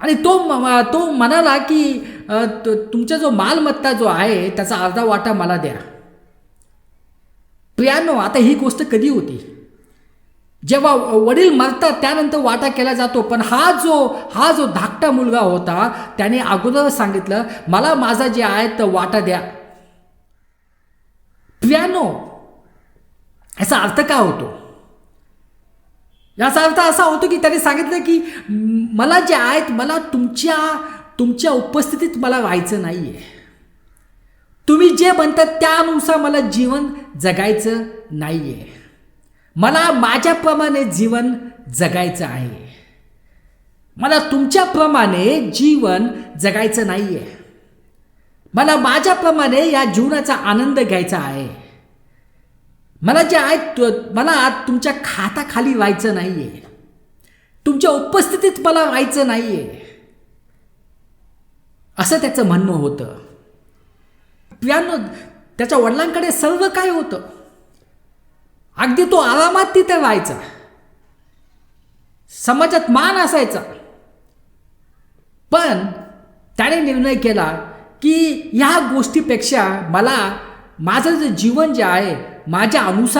आणि तो म- तो म्हणाला की तुमचा जो मालमत्ता जो आहे त्याचा अर्धा वाटा मला द्या. प्रियानो आता ही गोष्ट कधी होती? जेव्हा वडील मरतात त्यानंतर वाटा केला जातो पण हा जो हा जो धाकटा मुलगा होता त्याने अगोदर सांगितलं मला माझा जे आहे तो वाटा द्या. प्रियानो याचा अर्थ काय होतो? याचा अर्थ असा होतो की त्याने सांगितलं की मला जे आहेत मला तुमच्या तुमच्या उपस्थितीत मला व्हायचं नाही आहे तुम्ही जे म्हणतात त्यानुसार मला जीवन जगायचं नाही आहे मला माझ्याप्रमाणे जीवन जगायचं आहे. मला तुमच्याप्रमाणे जीवन जगायचं नाही आहे मला माझ्याप्रमाणे या जीवनाचा आनंद घ्यायचा आहे. मला जे आहे मला आज तुमच्या खाताखाली व्हायचं नाही आहे तुमच्या उपस्थितीत मला व्हायचं नाही आहे असं त्याचं म्हणणं होतं. पियानो त्याच्या वडिलांकडे सर्व काय होतं. अगदी तो आरामात तिथे व्हायचा. समाजात मान असायचा. पण त्याने निर्णय केला की ह्या गोष्टीपेक्षा मला माझं जे जीवन जे आहे माझ्या अनुसार